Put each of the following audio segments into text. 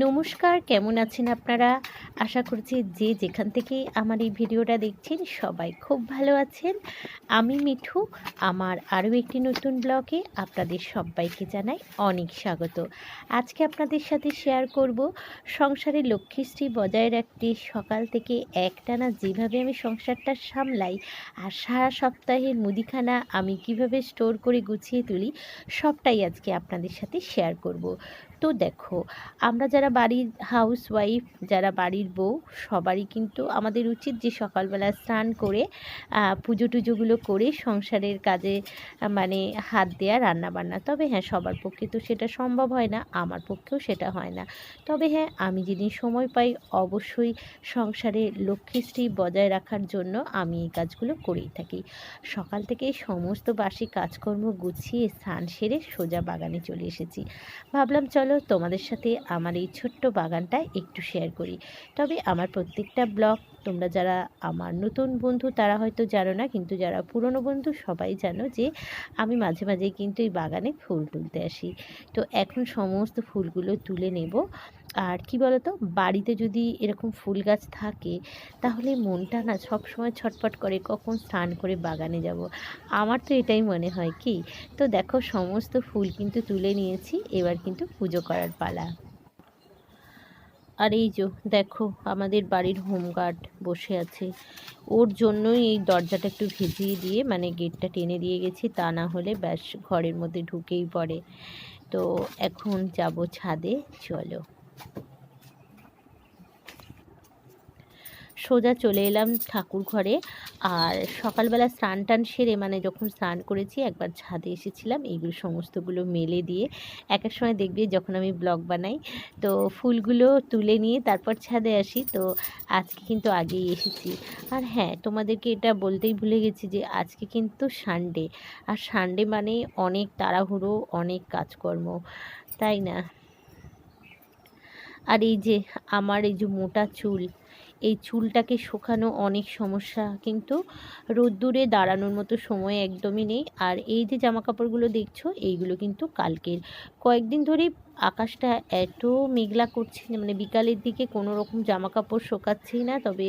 নমস্কার, কেমন আছেন আপনারা? আশা করছি যে যেখান থেকে আমার এই ভিডিওটা দেখছেন সবাই খুব ভালো আছেন। আমি মিঠু, আমার আরও একটি নতুন ব্লগে আপনাদের সবাইকে জানাই অনেক স্বাগত। আজকে আপনাদের সাথে শেয়ার করব সংসারে লক্ষ্মীশ্রী বজায় রাখতে সকাল থেকে একটানা যেভাবে আমি সংসারটা সামলাই আর সারা সপ্তাহের মুদিখানা আমি কীভাবে স্টোর করে গুছিয়ে তুলি, সবটাই আজকে আপনাদের সাথে শেয়ার করব। তো দেখো, আমরা যারা বাড়ির হাউস ওয়াইফ যারা বাড়ির বউ, সবারই কিন্তু আমাদের উচিত যে সকালবেলা স্নান করে পুজো টুজোগুলো করে সংসারের কাজে মানে হাত দেওয়া রান্না বান্না তবে হ্যাঁ সবার পক্ষে তো সেটা সম্ভব হয় না, আমার পক্ষেও সেটা হয় না। তবে হ্যাঁ আমি যেদিন সময় পাই, অবশ্যই সংসারে লক্ষ্মীশ্রী বজায় রাখার জন্য আমি এই কাজগুলো করেই থাকি। সকাল থেকে সমস্ত বাসি কাজকর্ম গুছিয়ে স্নান সেরে সোজা বাগানে চলে এসেছি। ভাবলাম, চলো তোমাদের সাথে আমার এই ছোট্ট বাগানটা একটু শেয়ার করি। তবে আমার প্রত্যেকটা ব্লগ তোমরা যারা আমার নতুন বন্ধু, তারা হয়তো জানো না, কিন্তু যারা পুরনো বন্ধু, সবাই জানো যে আমি মাঝে মাঝে কিন্তু এই বাগানে ফুল তুলতে আসি। তো এখন সমস্ত ফুলগুলো তুলে নেব। আর কি বলতো, বাড়িতে যদি এরকম ফুল গাছ থাকে, তাহলে মনটা না সবসময় ছটফট করে, কখন স্নান করে বাগানে যাব। আমার তো এটাই মনে হয় কি, তো দেখো সমস্ত ফুল কিন্তু তুলে নিয়েছি, এবার কিন্তু পুজো করার পালা। আর এই যে, দেখো আমাদের বাড়ির হোমগার্ড বসে আছে। ওর জন্যই এই দরজাটা একটু ভিজিয়ে দিয়ে মানে গেটটা টেনে দিয়ে গেছি, তা না হলে ব্যাস ঘরের মধ্যে ঢুকেই পড়ে। তো এখন যাব ছাদে, চলো। সোজা চলে এলাম ঠাকুর ঘরে। আর সকালবেলা স্নান টান সেরে মানে যখন স্নান করেছি, একবার ছাদে এসেছিলাম। এইগুলো সমস্তগুলো মেলে দিয়ে এক এক সময় দেখবে যখন আমি ব্লগ বানাই। তো ফুলগুলো তুলে নিয়ে তারপর ছাদে আসি। তো আজকে কিন্তু আগেই এসেছি। আর হ্যাঁ তোমাদেরকে এটা বলতেই ভুলে গেছি যে আজকে কিন্তু সানডে আর সানডে মানে অনেক তাড়াহুড়ো, অনেক কাজকর্ম। তাই না? আর এই যে আমার এই যে মোটা চুল এই চুলটাকে শুকানো অনেক সমস্যা, কিন্তু রোদ্দুরে দাঁড়ানোর মতো সময় একদমই নেই। আর এই যে জামা কাপড়গুলো দেখছ, এইগুলো কিন্তু কালকের। কয়েকদিন ধরেই আকাশটা এত মেঘলা করছে মানে বিকালের দিকে কোনো রকম জামা কাপড় শোকাচ্ছেই না, তবে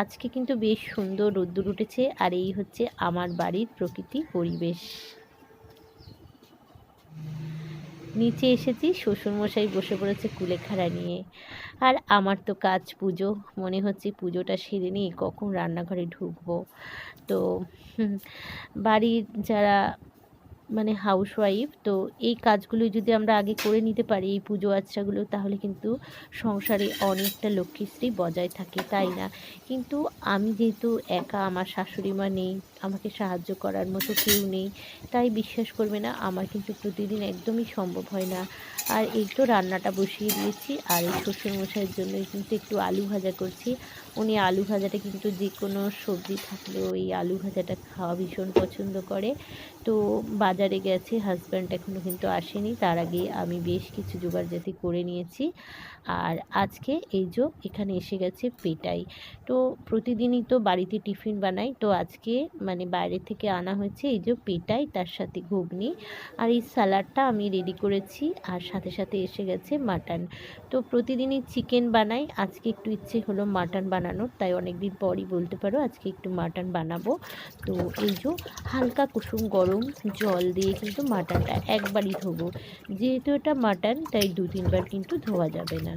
আজকে কিন্তু বেশ সুন্দর রোদ্দুর উঠেছে। আর এই হচ্ছে আমার বাড়ির প্রকৃতি পরিবেশ। নিচে এসেছি, শ্বশুরমশাই বসে পড়েছে কুলেখাড়া নিয়ে। আর আমার তো কাজ পুজো, মনে হচ্ছে পুজোটা সেরে নিয়ে কখন রান্নাঘরে ঢুকবো। তো বাড়ির যারা মানে হাউসওয়াইফ তো এই কাজগুলো যদি আমরা আগে করে নিতে পারি, এই পুজো আচ্ছাগুলো, তাহলে কিন্তু সংসারে অনেকটা লক্ষ্মীশ্রী বজায় থাকে, তাই না? কিন্তু আমি যেহেতু একা, আমার শাশুড়ি মা নেই আমাকে সাহায্য করার মতো কেউ নেই। তাই বিশ্বাস করবে না, আমার কিন্তু প্রতিদিন একদমই সম্ভব হয় না। আর এই তো রান্নাটা বসিয়ে দিয়েছি, আর এই শ্বশুরমশাইয়ের জন্যই কিন্তু একটু আলু ভাজা করছি। উনি আলু ভাজাটা কিন্তু যে কোনো সবজি থাকলেও এই আলু ভাজাটা খাওয়া ভীষণ পছন্দ করে। তো বাজারে গেছে হাজব্যান্ড এখনও কিন্তু আসেনি, তার আগে আমি বেশ কিছু জোগাড়জাতি করে নিয়েছি। আর আজকে এই যে এখানে এসে গেছে পেটাই। তো প্রতিদিনই তো বাড়িতে টিফিন বানাই, তো আজকে মানে বাইরে থেকে আনা হয়েছে, এই যে পেটাই তার সাথে ঘুগনি আর এই স্যালাডটা আমি রেডি করেছি আর সাথে সাথে এসে গেছে মাটন তো প্রতিদিনই চিকেন বানাই, আজকে একটু ইচ্ছে হলো মাটন বানানোর, তাই অনেক দিন পরই বলতে পারো আজকে একটু মাটন বানাবো। তো এই যে হালকা কুসুম গরম জল দিয়ে কিন্তু মাটনটা একবারই ধোবো, যেহেতু এটা মাটন তাই দু তিনবার কিন্তু ধোয়া যাবে না।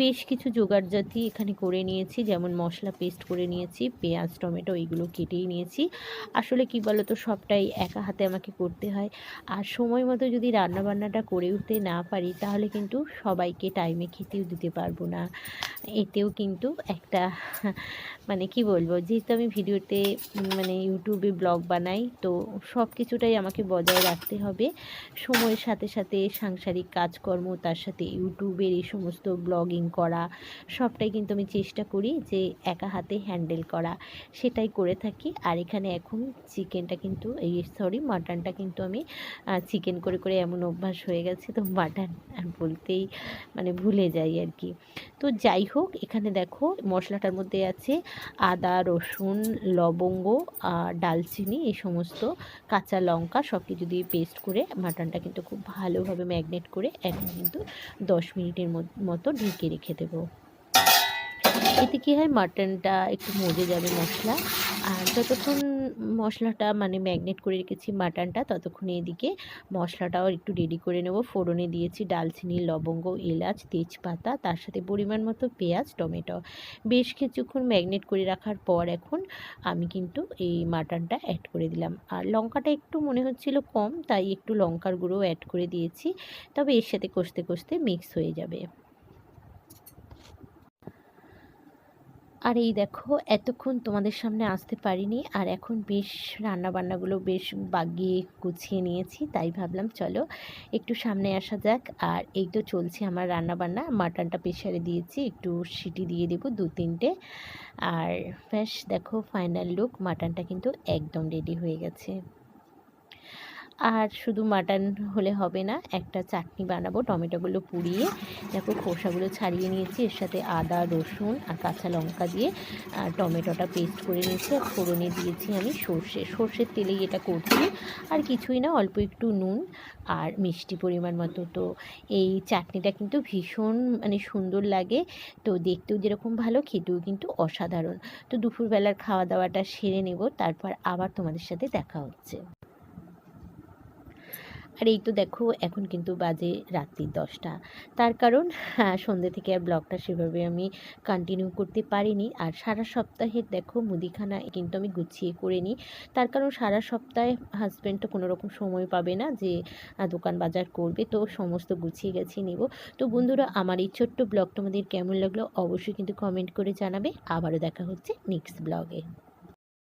বেশ কিছু জোগাড় জাতি এখানে করে নিয়েছি, যেমন মশলা পেস্ট করে নিয়েছি, পেঁয়াজ, টমেটো এইগুলো কেটেই নিয়েছি। আসলে কি বলো তো সবটাই একা হাতে আমাকে করতে হয়। আর সময় মতো যদি রান্নাবান্নাটা করে উঠতে না পারি, তাহলে কিন্তু সবাইকে টাইমে খেতেও দিতে পারব না। এতেও কিন্তু একটা মানে কি বলব, যেহেতু আমি ভিডিওতে মানে ইউটিউবে ব্লগ বানাই, তো সব কিছুটাই আমাকে বজায় রাখতে হবে। সময়ের সাথে সাথে সাংসারিক কাজকর্ম, তার সাথে ইউটিউবের এই সমস্ত ব্লগিং কাটিং করা, সবটাই কিন্তু আমি চেষ্টা করি যে একা হাতে হ্যান্ডেল করা, সেটাই করে থাকি। আর এখানে এখন চিকেনটা কিন্তু, এই সরি মাটনটা কিন্তু আমি চিকেন করে করে এমন অভ্যাস হয়ে গেছে তো মাটন বলতেই মানে ভুলে যাই আর কি। তো যাই হোক, এখানে দেখো মশলাটার মধ্যে আছে আদা, রসুন, লবঙ্গ আর ডালচিনি, এই সমস্ত কাঁচা লঙ্কা সব কিছু দিয়ে পেস্ট করে মাটনটা কিন্তু খুব ভালোভাবে ম্যাগনেট করে এখন কিন্তু দশ মিনিটের মতো ঢেকে রেখে দেবো। এতে কী হয়? মাটনটা একটু মজে যাবে মশলা। আর যতক্ষণ মশলাটা মানে ম্যাগনেট করে রেখেছি মাটনটা ততক্ষণ এদিকে মশলাটাও একটু রেডি করে নেব। ফোড়নে দিয়েছি ডালচিনি, লবঙ্গ, এলাচ, তেজপাতা, তার সাথে পরিমাণ মতো পেঁয়াজ, টমেটো। বেশ কিছুক্ষণ ম্যাগনেট করে রাখার পর এখন আমি কিন্তু এই মাটনটা অ্যাড করে দিলাম। আর লঙ্কাটা একটু মনে হচ্ছিল কম, তাই একটু লঙ্কার গুঁড়ো অ্যাড করে দিয়েছি। তবে এর সাথে কষতে কষতে মিক্স হয়ে যাবে। আর এই দেখো, এতক্ষণ তোমাদের সামনে আসতে পারিনি, আর এখন বেশ রান্নাবান্নাগুলো বেশ বাগিয়ে গুছিয়ে নিয়েছি, তাই ভাবলাম চলো একটু সামনে আসা যাক। আর এই তো চলছে আমার রান্নাবান্না, মাটনটা প্রেশারে দিয়েছি, একটু সিটি দিয়ে দেবো দু তিনটে। আর ব্যাস, দেখো ফাইনাল লুক মাটনটা কিন্তু একদম রেডি হয়ে গেছে। আর শুধু মাটন হলে হবে না, একটা চাটনি বানাবো, টমেটোগুলো পুড়িয়ে, দেখো খোসাগুলো ছাড়িয়ে নিয়েছি, এর সাথে আদা, রসুন আর কাঁচা লঙ্কা দিয়ে টমেটোটা পেস্ট করে নিয়েছি আর ফোড়নে দিয়েছি আমি সর্ষে, সর্ষের তেলেই এটা করছি, আর কিছুই না, অল্প একটু নুন আর মিষ্টি পরিমাণ মতো। তো এই চাটনিটা কিন্তু ভীষণ মানে সুন্দর লাগে, তো দেখতেও যেরকম ভালো, খেতেও কিন্তু অসাধারণ। তো দুপুরবেলার খাওয়া দাওয়াটা সেরে নেব, তারপর আবার তোমাদের সাথে দেখা হচ্ছে। আর এই তো দেখো এখন কিন্তু বাজে রাত্রি দশটা। তার কারণ হ্যাঁ, সন্ধ্যে থেকে আর ব্লগটা সেভাবে আমি কন্টিনিউ করতে পারিনি। আর সারা সপ্তাহে দেখো মুদিখানা কিন্তু আমি গুছিয়ে করে নিই। তার কারণ সারা সপ্তাহে হাজব্যান্ড তো কোনো রকম সময় পাবে না যে দোকান বাজার করবে। তো সমস্ত গুছিয়ে গেছি নিব। তো বন্ধুরা আমার এই ছোট্ট ব্লগটা আমাদের কেমন লাগল অবশ্যই কিন্তু কমেন্ট করে জানাবে। আবারও দেখা হচ্ছে নেক্সট ব্লগে